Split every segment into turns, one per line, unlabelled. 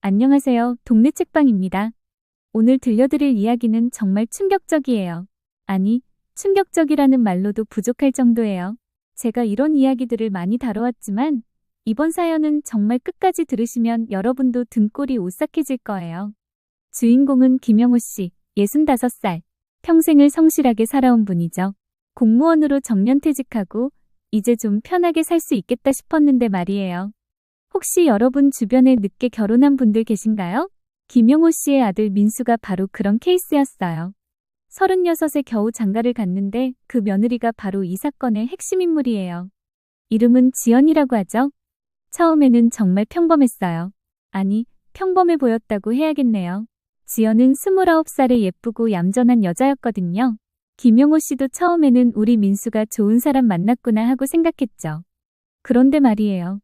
안녕하세요. 동네 책방입니다. 오늘 들려드릴 이야기는 정말 충격적이에요. 아니, 충격적이라는 말로도 부족할 정도예요. 제가 이런 이야기들을 많이 다뤄왔지만 이번 사연은 정말 끝까지 들으시면 여러분도 등골이 오싹해질 거예요. 주인공은 김영호 씨, 65살. 평생을 성실하게 살아온 분이죠. 공무원으로 정년퇴직하고 이제 좀 편하게 살 수 있겠다 싶었는데 말이에요. 혹시 여러분 주변에 늦게 결혼한 분들 계신가요? 김영호 씨의 아들 민수가 바로 그런 케이스였어요. 36에 겨우 장가를 갔는데 그 며느리가 바로 이 사건의 핵심 인물이에요. 이름은 지연이라고 하죠. 처음에는 정말 평범했어요. 아니, 평범해 보였다고 해야겠네요. 지연은 29살에 예쁘고 얌전한 여자였거든요. 김영호 씨도 처음에는 우리 민수가 좋은 사람 만났구나 하고 생각했죠. 그런데 말이에요.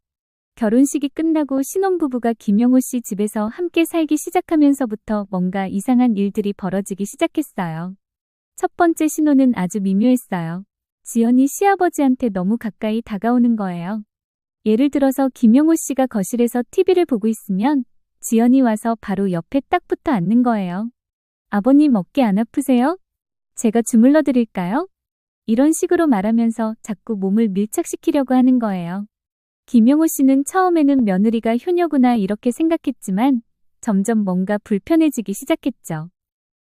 결혼식이 끝나고 신혼부부가 김영호 씨 집에서 함께 살기 시작하면서부터 뭔가 이상한 일들이 벌어지기 시작했어요. 첫 번째 신호는 아주 미묘했어요. 지연이 시아버지한테 너무 가까이 다가오는 거예요. 예를 들어서 김영호 씨가 거실에서 TV를 보고 있으면 지연이 와서 바로 옆에 딱 붙어 앉는 거예요. 아버님 어깨 안 아프세요? 제가 주물러 드릴까요? 이런 식으로 말하면서 자꾸 몸을 밀착시키려고 하는 거예요. 김영호 씨는 처음에는 며느리가 효녀구나 이렇게 생각했지만 점점 뭔가 불편해지기 시작했죠.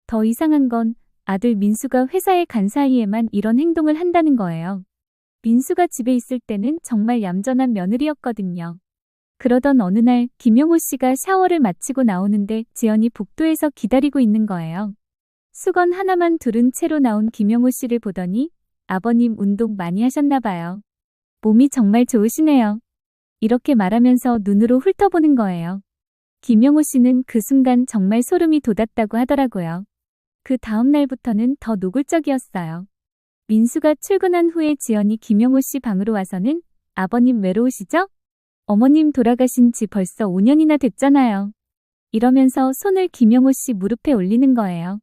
더 이상한 건 아들 민수가 회사에 간 사이에만 이런 행동을 한다는 거예요. 민수가 집에 있을 때는 정말 얌전한 며느리였거든요. 그러던 어느 날 김영호 씨가 샤워를 마치고 나오는데 지연이 복도에서 기다리고 있는 거예요. 수건 하나만 두른 채로 나온 김영호 씨를 보더니 아버님 운동 많이 하셨나 봐요. 몸이 정말 좋으시네요. 이렇게 말하면서 눈으로 훑어보는 거예요. 김영호 씨는 그 순간 정말 소름이 돋았다고 하더라고요. 그 다음 날부터는 더 노골적이었어요. 민수가 출근한 후에 지연이 김영호 씨 방으로 와서는 아버님 외로우시죠? 어머님 돌아가신 지 벌써 5년이나 됐잖아요. 이러면서 손을 김영호 씨 무릎에 올리는 거예요.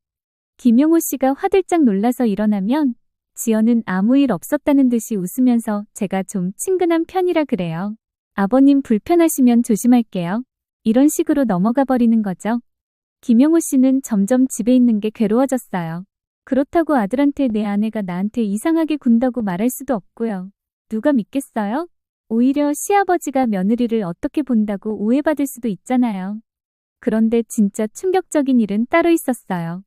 김영호 씨가 화들짝 놀라서 일어나면 지연은 아무 일 없었다는 듯이 웃으면서 제가 좀 친근한 편이라 그래요. 아버님 불편하시면 조심할게요. 이런 식으로 넘어가 버리는 거죠. 김영호 씨는 점점 집에 있는 게 괴로워졌어요. 그렇다고 아들한테 내 아내가 나한테 이상하게 군다고 말할 수도 없고요. 누가 믿겠어요? 오히려 시아버지가 며느리를 어떻게 본다고 오해받을 수도 있잖아요. 그런데 진짜 충격적인 일은 따로 있었어요.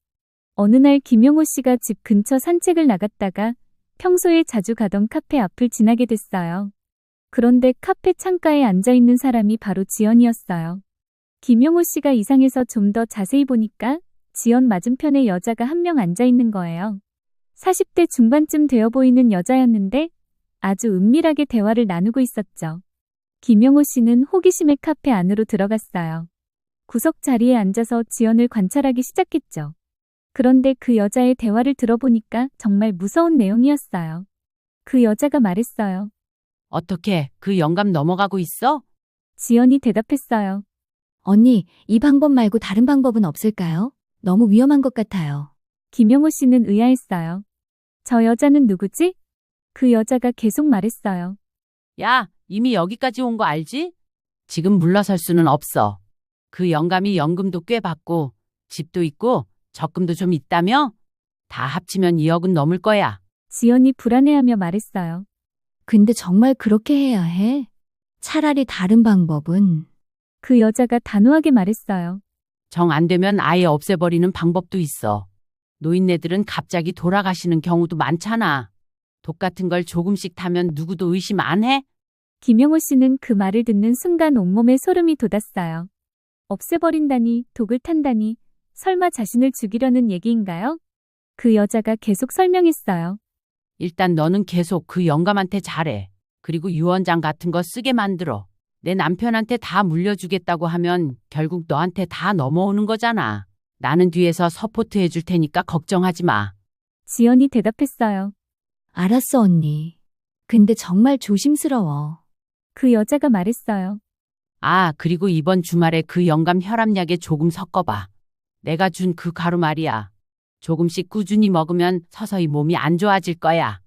어느 날 김영호 씨가 집 근처 산책을 나갔다가 평소에 자주 가던 카페 앞을 지나게 됐어요. 그런데 카페 창가에 앉아 있는 사람이 바로 지연이었어요. 김영호 씨가 이상해서 좀 더 자세히 보니까 지연 맞은편에 여자가 한 명 앉아 있는 거예요. 40대 중반쯤 되어 보이는 여자였는데 아주 은밀하게 대화를 나누고 있었죠. 김영호 씨는 호기심에 카페 안으로 들어갔어요. 구석 자리에 앉아서 지연을 관찰하기 시작했죠. 그런데 그 여자의 대화를 들어보니까 정말 무서운 내용이었어요. 그 여자가 말했어요.
어떻게 그 영감 넘어가고 있어?
지연이 대답했어요.
언니, 이 방법 말고 다른 방법은 없을까요? 너무 위험한 것 같아요.
김영호 씨는 의아했어요. 저 여자는 누구지? 그 여자가 계속 말했어요.
야, 이미 여기까지 온 거 알지? 지금 물러설 수는 없어. 그 영감이 연금도 꽤 받고 집도 있고 적금도 좀 있다며? 다 합치면 2억은 넘을 거야.
지연이 불안해하며 말했어요.
근데 정말 그렇게 해야 해? 차라리 다른 방법은
그 여자가 단호하게 말했어요.
정 안 되면 아예 없애버리는 방법도 있어. 노인네들은 갑자기 돌아가시는 경우도 많잖아. 독 같은 걸 조금씩 타면 누구도 의심 안 해?
김영호 씨는 그 말을 듣는 순간 온몸에 소름이 돋았어요. 없애버린다니, 독을 탄다니, 설마 자신을 죽이려는 얘기인가요? 그 여자가 계속 설명했어요.
일단 너는 계속 그 영감한테 잘해. 그리고 유언장 같은 거 쓰게 만들어. 내 남편한테 다 물려주겠다고 하면 결국 너한테 다 넘어오는 거잖아. 나는 뒤에서 서포트 해줄 테니까 걱정하지 마.
지연이 대답했어요.
알았어, 언니. 근데 정말 조심스러워.
그 여자가 말했어요.
아, 그리고 이번 주말에 그 영감 혈압약에 조금 섞어봐. 내가 준 그 가루 말이야. 조금씩 꾸준히 먹으면 서서히 몸이 안 좋아질 거야.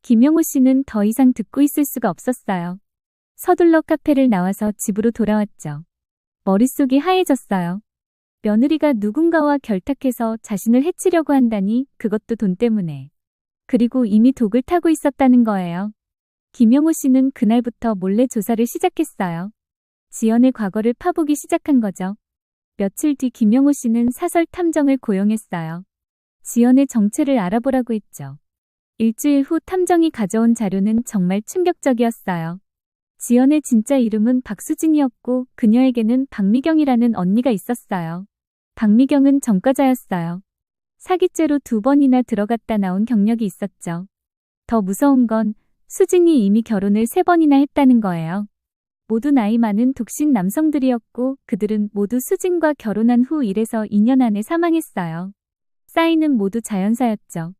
김영호 씨는 더 이상 듣고 있을 수가 없었어요. 서둘러 카페를 나와서 집으로 돌아왔죠. 머릿속이 하얘졌어요. 며느리가 누군가와 결탁해서 자신을 해치려고 한다니 그것도 돈 때문에. 그리고 이미 독을 타고 있었다는 거예요. 김영호 씨는 그날부터 몰래 조사를 시작했어요. 지연의 과거를 파보기 시작한 거죠. 며칠 뒤 김영호 씨는 사설 탐정을 고용했어요. 지연의 정체를 알아보라고 했죠. 일주일 후 탐정이 가져온 자료는 정말 충격적이었어요. 지연의 진짜 이름은 박수진이었고 그녀에게는 박미경이라는 언니가 있었어요. 박미경은 전과자였어요. 사기죄로 두 번이나 들어갔다 나온 경력이 있었죠. 더 무서운 건 수진이 이미 결혼을 세 번이나 했다는 거예요. 모두 나이 많은 독신 남성들이었고 그들은 모두 수진과 결혼한 후 1에서 2년 안에 사망했어요. 사인은 모두 자연사였죠.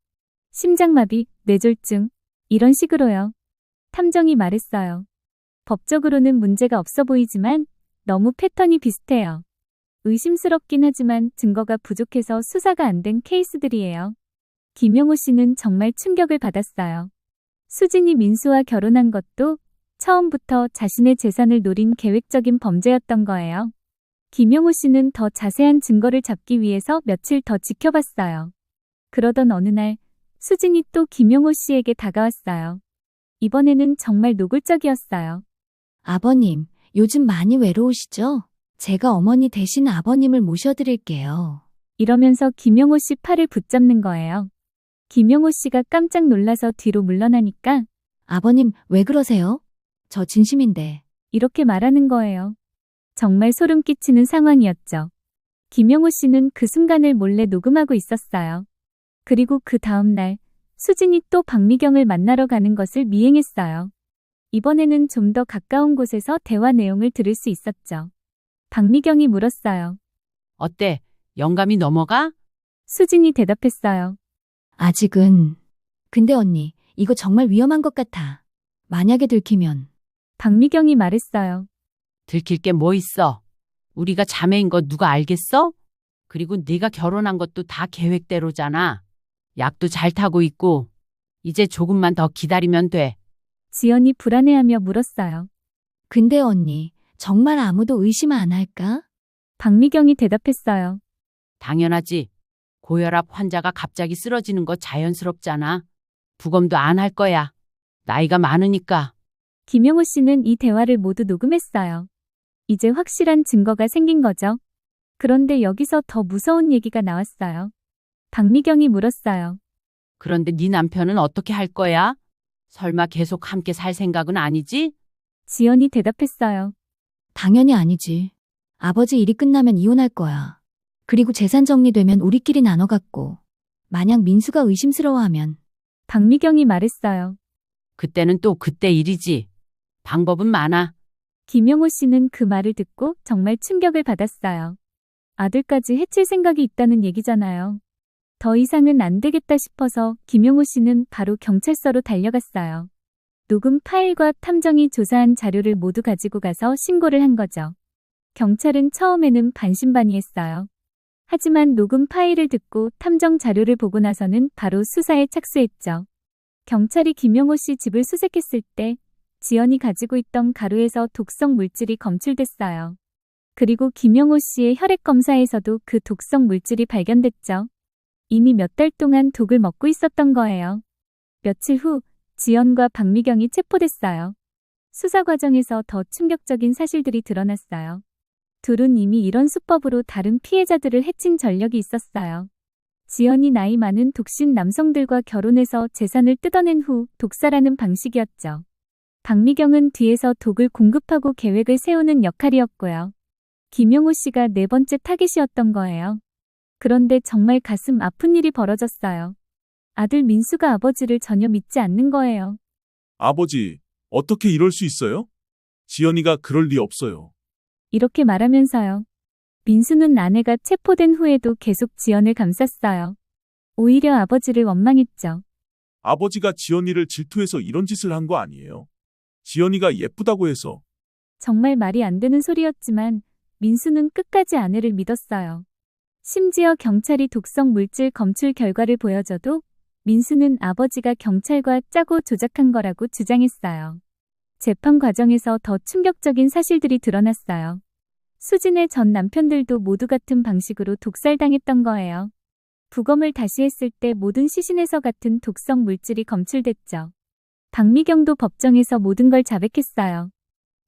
심장마비, 뇌졸중, 이런 식으로요. 탐정이 말했어요. 법적으로는 문제가 없어 보이지만 너무 패턴이 비슷해요. 의심스럽긴 하지만 증거가 부족해서 수사가 안 된 케이스들이에요. 김영호 씨는 정말 충격을 받았어요. 수진이 민수와 결혼한 것도 처음부터 자신의 재산을 노린 계획적인 범죄였던 거예요. 김영호 씨는 더 자세한 증거를 잡기 위해서 며칠 더 지켜봤어요. 그러던 어느 날 수진이 또 김영호 씨에게 다가왔어요. 이번에는 정말 노골적이었어요.
아버님, 요즘 많이 외로우시죠? 제가 어머니 대신 아버님을 모셔드릴게요.
이러면서 김영호 씨 팔을 붙잡는 거예요. 김영호 씨가 깜짝 놀라서 뒤로 물러나니까
아버님, 왜 그러세요? 저 진심인데.
이렇게 말하는 거예요. 정말 소름 끼치는 상황이었죠. 김영호 씨는 그 순간을 몰래 녹음하고 있었어요. 그리고 그 다음 날 수진이 또 박미경을 만나러 가는 것을 미행했어요. 이번에는 좀 더 가까운 곳에서 대화 내용을 들을 수 있었죠. 박미경이 물었어요.
어때? 영감이 넘어가?
수진이 대답했어요.
아직은. 근데 언니, 이거 정말 위험한 것 같아. 만약에 들키면.
박미경이 말했어요.
들킬 게 뭐 있어? 우리가 자매인 거 누가 알겠어? 그리고 네가 결혼한 것도 다 계획대로잖아. 약도 잘 타고 있고 이제 조금만 더 기다리면 돼.
지연이 불안해하며 물었어요.
근데 언니, 정말 아무도 의심 안 할까?
박미경이 대답했어요.
당연하지. 고혈압 환자가 갑자기 쓰러지는 거 자연스럽잖아. 부검도 안 할 거야. 나이가 많으니까.
김영호 씨는 이 대화를 모두 녹음했어요. 이제 확실한 증거가 생긴 거죠. 그런데 여기서 더 무서운 얘기가 나왔어요. 박미경이 물었어요.
그런데 네 남편은 어떻게 할 거야? 설마 계속 함께 살 생각은 아니지?
지연이 대답했어요.
당연히 아니지. 아버지 일이 끝나면 이혼할 거야. 그리고 재산 정리되면 우리끼리 나눠 갖고. 만약 민수가 의심스러워하면
박미경이 말했어요.
그때는 또 그때 일이지. 방법은 많아.
김영호 씨는 그 말을 듣고 정말 충격을 받았어요. 아들까지 해칠 생각이 있다는 얘기잖아요. 더 이상은 안 되겠다 싶어서 김영호 씨는 바로 경찰서로 달려갔어요. 녹음 파일과 탐정이 조사한 자료를 모두 가지고 가서 신고를 한 거죠. 경찰은 처음에는 반신반의했어요. 하지만 녹음 파일을 듣고 탐정 자료를 보고 나서는 바로 수사에 착수했죠. 경찰이 김영호 씨 집을 수색했을 때 지연이 가지고 있던 가루에서 독성 물질이 검출됐어요. 그리고 김영호 씨의 혈액 검사에서도 그 독성 물질이 발견됐죠. 이미 몇 달 동안 독을 먹고 있었던 거예요. 며칠 후 지연과 박미경이 체포됐어요. 수사 과정에서 더 충격적인 사실들이 드러났어요. 둘은 이미 이런 수법으로 다른 피해자들을 해친 전력이 있었어요. 지연이 나이 많은 독신 남성들과 결혼해서 재산을 뜯어낸 후 독사라는 방식이었죠. 박미경은 뒤에서 독을 공급하고 계획을 세우는 역할이었고요. 김용호 씨가 네 번째 타겟이었던 거예요. 그런데 정말 가슴 아픈 일이 벌어졌어요. 아들 민수가 아버지를 전혀 믿지 않는 거예요.
아버지, 어떻게 이럴 수 있어요? 지연이가 그럴 리 없어요.
이렇게 말하면서요. 민수는 아내가 체포된 후에도 계속 지연을 감쌌어요. 오히려 아버지를 원망했죠.
아버지가 지연이를 질투해서 이런 짓을 한 거 아니에요. 지연이가 예쁘다고 해서
정말 말이 안 되는 소리였지만 민수는 끝까지 아내를 믿었어요. 심지어 경찰이 독성 물질 검출 결과를 보여줘도 민수는 아버지가 경찰과 짜고 조작한 거라고 주장했어요. 재판 과정에서 더 충격적인 사실들이 드러났어요. 수진의 전 남편들도 모두 같은 방식으로 독살당했던 거예요. 부검을 다시 했을 때 모든 시신에서 같은 독성 물질이 검출됐죠. 박미경도 법정에서 모든 걸 자백했어요.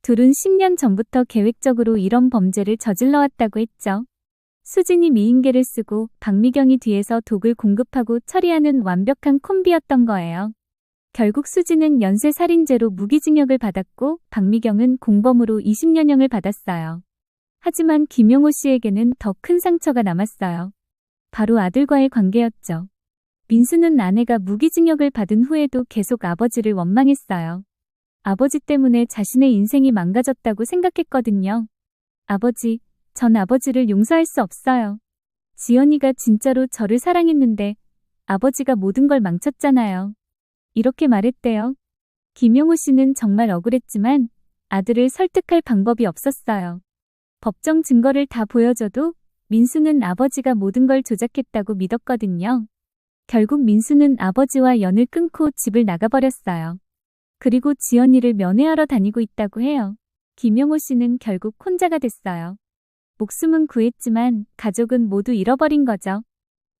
둘은 10년 전부터 계획적으로 이런 범죄를 저질러 왔다고 했죠. 수진이 미인계를 쓰고 박미경이 뒤에서 독을 공급하고 처리하는 완벽한 콤비였던 거예요. 결국 수진은 연쇄살인죄로 무기징역을 받았고 박미경은 공범으로 20년형을 받았어요. 하지만 김용호 씨에게는 더 큰 상처가 남았어요. 바로 아들과의 관계였죠. 민수는 아내가 무기징역을 받은 후에도 계속 아버지를 원망했어요. 아버지 때문에 자신의 인생이 망가졌다고 생각했거든요. 아버지, 전 아버지를 용서할 수 없어요. 지연이가 진짜로 저를 사랑했는데 아버지가 모든 걸 망쳤잖아요. 이렇게 말했대요. 김용호 씨는 정말 억울했지만 아들을 설득할 방법이 없었어요. 법정 증거를 다 보여줘도 민수는 아버지가 모든 걸 조작했다고 믿었거든요. 결국 민수는 아버지와 연을 끊고 집을 나가버렸어요. 그리고 지연이를 면회하러 다니고 있다고 해요. 김용호 씨는 결국 혼자가 됐어요. 목숨은 구했지만 가족은 모두 잃어버린 거죠.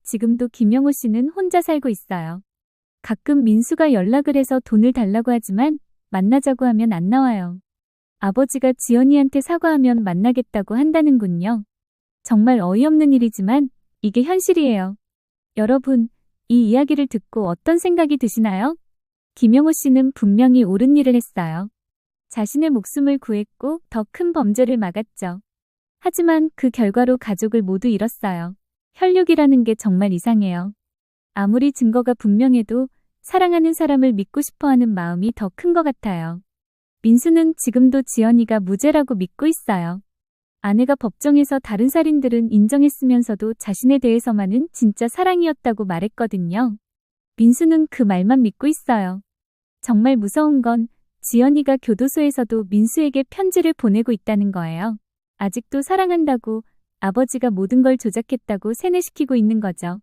지금도 김용호 씨는 혼자 살고 있어요. 가끔 민수가 연락을 해서 돈을 달라고 하지만 만나자고 하면 안 나와요. 아버지가 지연이한테 사과하면 만나겠다고 한다는군요. 정말 어이없는 일이지만 이게 현실이에요. 여러분, 이 이야기를 듣고 어떤 생각이 드시나요? 김영호 씨는 분명히 옳은 일을 했어요. 자신의 목숨을 구했고 더 큰 범죄를 막았죠. 하지만 그 결과로 가족을 모두 잃었어요. 혈육이라는 게 정말 이상해요. 아무리 증거가 분명해도 사랑하는 사람을 믿고 싶어 하는 마음이 더 큰 것 같아요. 민수는 지금도 지연이가 무죄라고 믿고 있어요. 아내가 법정에서 다른 살인들은 인정했으면서도 자신에 대해서만은 진짜 사랑이었다고 말했거든요. 민수는 그 말만 믿고 있어요. 정말 무서운 건 지연이가 교도소에서도 민수에게 편지를 보내고 있다는 거예요. 아직도 사랑한다고 아버지가 모든 걸 조작했다고 세뇌시키고 있는 거죠.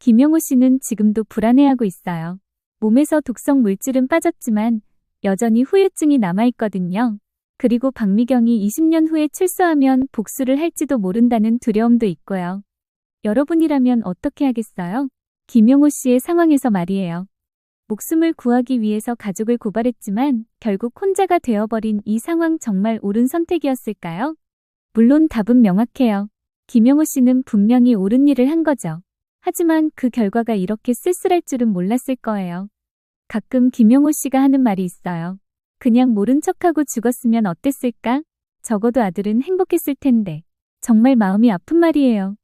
김영호 씨는 지금도 불안해하고 있어요. 몸에서 독성 물질은 빠졌지만 여전히 후유증이 남아있거든요. 그리고 박미경이 20년 후에 출소하면 복수를 할지도 모른다는 두려움도 있고요. 여러분이라면 어떻게 하겠어요? 김용호 씨의 상황에서 말이에요. 목숨을 구하기 위해서 가족을 고발했지만 결국 혼자가 되어버린 이 상황 정말 옳은 선택이었을까요? 물론 답은 명확해요. 김용호 씨는 분명히 옳은 일을 한 거죠. 하지만 그 결과가 이렇게 쓸쓸할 줄은 몰랐을 거예요. 가끔 김용호 씨가 하는 말이 있어요. 그냥 모른 척하고 죽었으면 어땠을까? 적어도 아들은 행복했을 텐데. 정말 마음이 아픈 말이에요.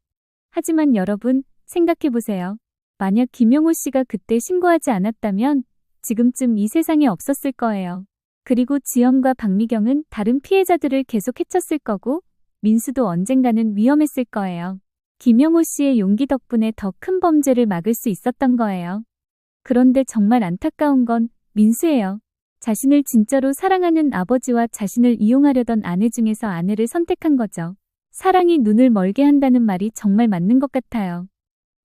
하지만 여러분, 생각해보세요. 만약 김용호 씨가 그때 신고하지 않았다면 지금쯤 이 세상에 없었을 거예요. 그리고 지연과 박미경은 다른 피해자들을 계속 해쳤을 거고 민수도 언젠가는 위험했을 거예요. 김용호 씨의 용기 덕분에 더 큰 범죄를 막을 수 있었던 거예요. 그런데 정말 안타까운 건 민수예요. 자신을 진짜로 사랑하는 아버지와 자신을 이용하려던 아내 중에서 아내를 선택한 거죠. 사랑이 눈을 멀게 한다는 말이 정말 맞는 것 같아요.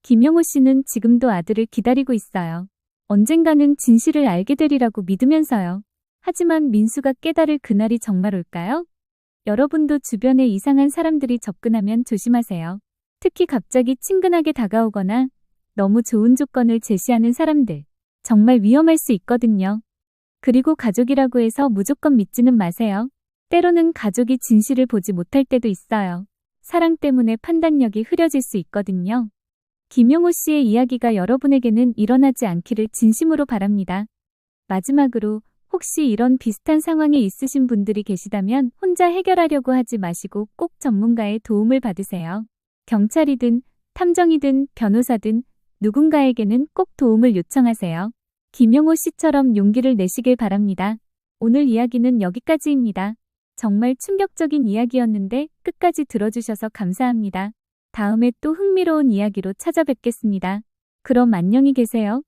김영호 씨는 지금도 아들을 기다리고 있어요. 언젠가는 진실을 알게 되리라고 믿으면서요. 하지만 민수가 깨달을 그날이 정말 올까요? 여러분도 주변에 이상한 사람들이 접근하면 조심하세요. 특히 갑자기 친근하게 다가오거나 너무 좋은 조건을 제시하는 사람들. 정말 위험할 수 있거든요. 그리고 가족이라고 해서 무조건 믿지는 마세요. 때로는 가족이 진실을 보지 못할 때도 있어요. 사랑 때문에 판단력이 흐려질 수 있거든요. 김용호 씨의 이야기가 여러분에게는 일어나지 않기를 진심으로 바랍니다. 마지막으로 혹시 이런 비슷한 상황에 있으신 분들이 계시다면 혼자 해결하려고 하지 마시고 꼭 전문가의 도움을 받으세요. 경찰이든 탐정이든 변호사든 누군가에게는 꼭 도움을 요청하세요. 김용호 씨처럼 용기를 내시길 바랍니다. 오늘 이야기는 여기까지입니다. 정말 충격적인 이야기였는데 끝까지 들어주셔서 감사합니다. 다음에 또 흥미로운 이야기로 찾아뵙겠습니다. 그럼 안녕히 계세요.